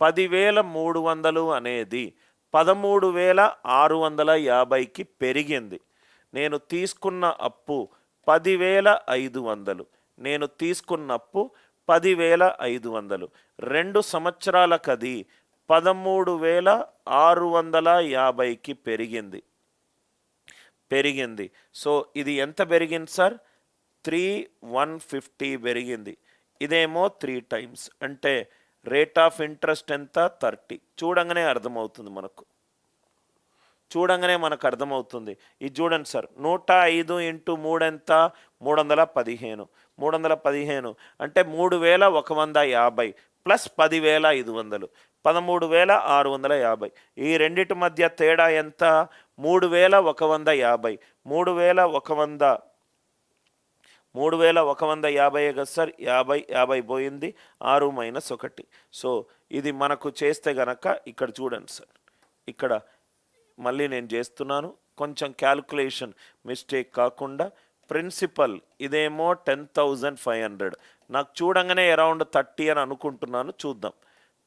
పదివేల మూడు వందలు అనేది పదమూడు వేల ఆరు వందల యాభైకి పెరిగింది. నేను తీసుకున్న అప్పు పదివేల ఐదు వందలు నేను తీసుకున్న అప్పు పదివేల ఐదు వందలు రెండు సంవత్సరాల కది పదమూడు వేల ఆరు వందల యాభైకి పెరిగింది. పెరిగింది. సో ఇది ఎంత పెరిగింది సార్? త్రీ వన్ ఫిఫ్టీ పెరిగింది. ఇదేమో త్రీ టైమ్స్. అంటే రేట్ ఆఫ్ ఇంట్రెస్ట్ ఎంత? థర్టీ. చూడంగానే అర్థమవుతుంది మనకు. చూడంగానే మనకు అర్థమవుతుంది. ఇది చూడండి సార్ నూట ఐదు ఇంటూ మూడు ఎంత? మూడు వందల పదిహేను. మూడు వందల పదిహేను అంటే మూడు వేల ఒక వంద యాభై ప్లస్ పదివేల ఐదు వందలు. పదమూడు వేల ఆరు వందల యాభై. ఈ రెండిటి మధ్య తేడా ఎంత? మూడు వేల ఒక వంద యాభై. మూడు వేల ఒక వంద మూడు వేల ఒక వంద యాభై కదా సార్. యాభై యాభై పోయింది. ఆరు మైనస్ ఒకటి. సో ఇది మనకు చేస్తే గనక ఇక్కడ చూడండి సార్. ఇక్కడ మళ్ళీ నేను చేస్తున్నాను. కొంచెం క్యాల్కులేషన్ మిస్టేక్ కాకుండా ప్రిన్సిపల్ ఇదేమో టెన్ థౌజండ్ ఫైవ్ హండ్రెడ్. నాకు చూడంగానే అరౌండ్ థర్టీ అని అనుకుంటున్నాను. చూద్దాం.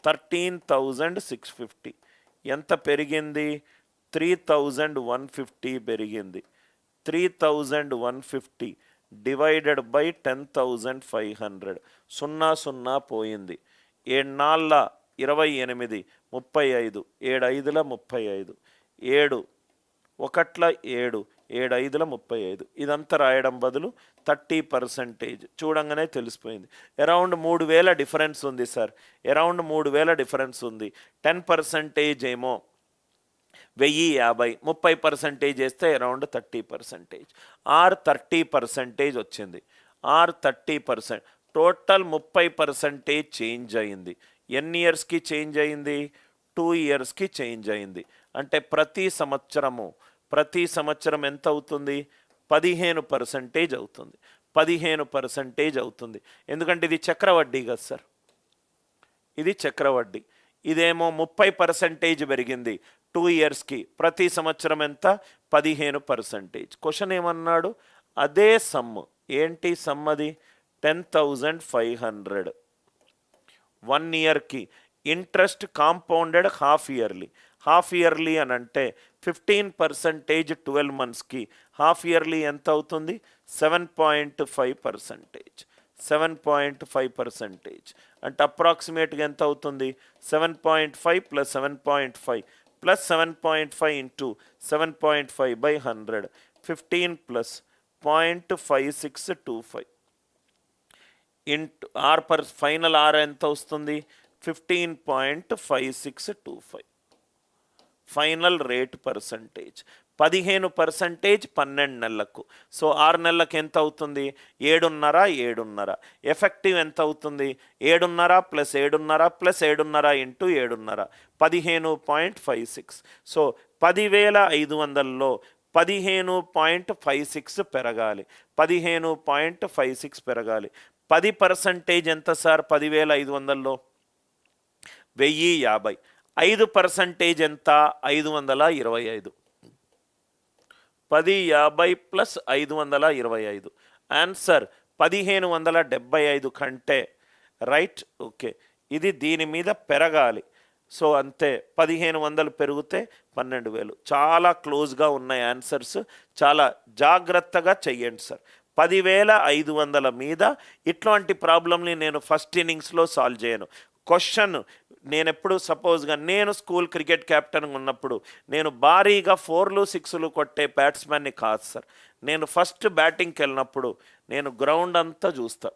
Thirteen thousand six fifty. ఎంత పెరిగింది? త్రీ థౌజండ్ వన్ ఫిఫ్టీ పెరిగింది. Three thousand one fifty. Divided by ten thousand five hundred సున్నా సున్నా పోయింది. ఏడునాళ్ళ ఇరవై ఎనిమిది ముప్పై ఐదు. ఏడు ఐదుల ముప్పై ఐదు. ఏడు ఒకట్ల ఏడు. ఏడు ఐదుల ముప్పై ఐదు. ఇదంతా రాయడం బదులు థర్టీ పర్సంటేజ్. చూడంగానే తెలిసిపోయింది. అరౌండ్ మూడు వేల డిఫరెన్స్ ఉంది సార్. అరౌండ్ మూడు వేల డిఫరెన్స్ ఉంది. టెన్ పర్సంటేజ్ ఏమో. వెయ్యి యాభై ముప్పై పర్సంటేజ్ వేస్తే around thirty percentage. R thirty percentage వచ్చింది. ఆర్ థర్టీ పర్సెంట్ టోటల్ ముప్పై పర్సంటేజ్ చేంజ్ అయింది. ఎన్ని ఇయర్స్కి చేంజ్ అయింది? టూ ఇయర్స్కి చేంజ్ అయింది. అంటే ప్రతి సంవత్సరము ప్రతి సంవత్సరం ఎంత అవుతుంది? పదిహేను పర్సంటేజ్ అవుతుంది. పదిహేను పర్సంటేజ్ అవుతుంది. ఎందుకంటే ఇది చక్రవడ్డీ కదా సార్. ఇది చక్రవడ్డీ. ఇదేమో ముప్పై పర్సంటేజ్ పెరిగింది. టూ ఇయర్స్కి ప్రతి సంవత్సరం ఎంత? పదిహేను పర్సంటేజ్. క్వశ్చన్ ఏమన్నాడు? అదే సమ్ము ఏంటి సమ్ అది? Ten thousand five hundred. One ఇయర్కి. Interest compounded half yearly. Half yearly అని అంటే ఫిఫ్టీన్ పర్సంటేజ్ ట్వెల్వ్ మంత్స్కి. హాఫ్ ఇయర్లీ ఎంత అవుతుంది? Seven point five percentage. Seven point five percentage. అంటే అప్రాక్సిమేట్గా ఎంత అవుతుంది? Seven point five plus seven point five. Plus seven point five into seven point five by hundred fifteen plus point five six two five into R per final R ఎంత వస్తుంది? Fifteen point five six two five final rate percentage. పదిహేను percentage పన్నెండు నెలలకు. So ఆరు నెలలకు ఎంత అవుతుంది? ఏడున్నర ఏడున్నర. ఎఫెక్టివ్ ఎంత అవుతుంది? ఏడున్నర ప్లస్ ఏడున్నర ప్లస్ ఏడున్నర ఇంటూ ఏడున్నర. పదిహేను పాయింట్ ఫైవ్ సిక్స్. సో పదివేల ఐదు వందల్లో పదిహేను పాయింట్ ఫైవ్ సిక్స్ పెరగాలి. పదిహేను పాయింట్ ఫైవ్ సిక్స్ పెరగాలి. పది పర్సంటేజ్ ఎంత సార్? పదివేల ఐదు వందల్లో? వెయ్యి యాభై. ఐదు పర్సంటేజ్ ఎంత? ఐదు వందల ఇరవై ఐదు. పది యాభై ప్లస్ ఐదు వందల ఇరవై ఐదు. ఆన్సర్ పదిహేను వందల డెబ్బై ఐదు కంటే. రైట్? ఓకే. ఇది దీని మీద పెరగాలి. సో అంతే. పదిహేను వందలు పెరిగితే పన్నెండు వేలు. చాలా క్లోజ్గా ఉన్నాయి ఆన్సర్స్. చాలా జాగ్రత్తగా చెయ్యండి సార్. పదివేల ఐదు వందల మీద ఇట్లాంటి ప్రాబ్లమ్ని నేను ఫస్ట్ ఇన్నింగ్స్లో సాల్వ్ చేయను. క్వశ్చన్. నేను ఎప్పుడు సపోజ్గా నేను స్కూల్ క్రికెట్ కెప్టెన్ ఉన్నప్పుడు నేను భారీగా ఫోర్లు సిక్స్లు కొట్టే బ్యాట్స్మెన్ని కాదు సార్. నేను ఫస్ట్ బ్యాటింగ్కి వెళ్ళినప్పుడు నేను గ్రౌండ్ అంతా చూస్తా.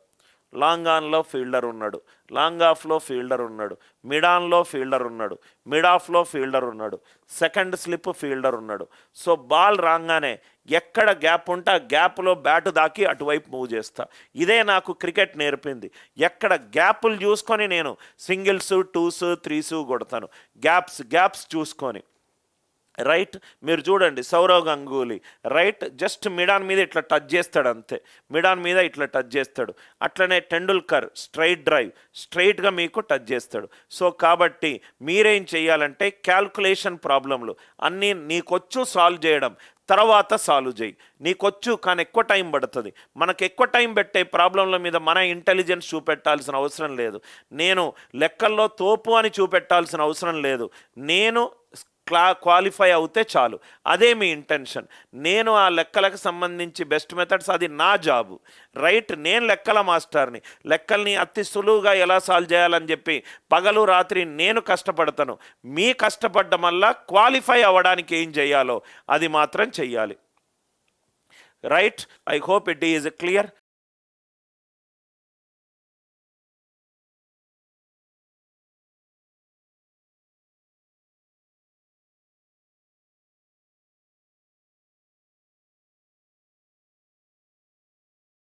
లాంగ్ ఆన్లో ఫీల్డర్ ఉన్నాడు లాంగ్ ఆఫ్లో ఫీల్డర్ ఉన్నాడు మిడ్ ఆన్లో ఫీల్డర్ ఉన్నాడు మిడ్ ఆఫ్లో ఫీల్డర్ ఉన్నాడు సెకండ్ స్లిప్ ఫీల్డర్ ఉన్నాడు. సో బాల్ రాగానే ఎక్కడ గ్యాప్ ఉంటే ఆ గ్యాప్లో బ్యాట్ దాకి అటువైపు మూవ్ చేస్తా. ఇదే నాకు క్రికెట్ నేర్పింది. ఎక్కడ గ్యాపులు చూసుకొని నేను సింగిల్స్ టూస్ త్రీస్ కొడతాను. గ్యాప్స్ గ్యాప్స్ చూసుకొని. రైట్ మీరు చూడండి Sourav Ganguly right just mid on మీద ఇట్లా టచ్ చేస్తాడు అంతే. మిడాన్ మీద ఇట్లా టచ్ చేస్తాడు. అట్లనే టెండూల్కర్ స్ట్రైట్ డ్రైవ్ స్ట్రైట్గా మీకు టచ్ చేస్తాడు. సో కాబట్టి మీరేం చేయాలంటే క్యాల్కులేషన్ ప్రాబ్లంలు అన్నీ నీకొచ్చు సాల్వ్ చేయడం తర్వాత సాల్వ్ చేయి. నీకొచ్చు కానీ ఎక్కువ టైం పడుతుంది. మనకు ఎక్కువ టైం పెట్టే ప్రాబ్లంల మీద మన ఇంటెలిజెన్స్ చూపెట్టాల్సిన అవసరం లేదు. నేను లెక్కల్లో తోపు అని చూపెట్టాల్సిన అవసరం లేదు. నేను క్లా క్వాలిఫై అవుతే చాలు. అదే మీ ఇంటెన్షన్ నేను ఆ లెక్కలకు సంబంధించి బెస్ట్ మెథడ్స్ అది నా జాబు రైట్ నేను లెక్కల మాస్టర్ని. లెక్కల్ని అతి సులువుగా ఎలా సాల్వ్ చేయాలని చెప్పి పగలు రాత్రి నేను కష్టపడతాను. మీ కష్టపడ్డం వల్ల క్వాలిఫై అవ్వడానికి ఏం చేయాలో అది మాత్రం చెయ్యాలి. Right I hope it is clear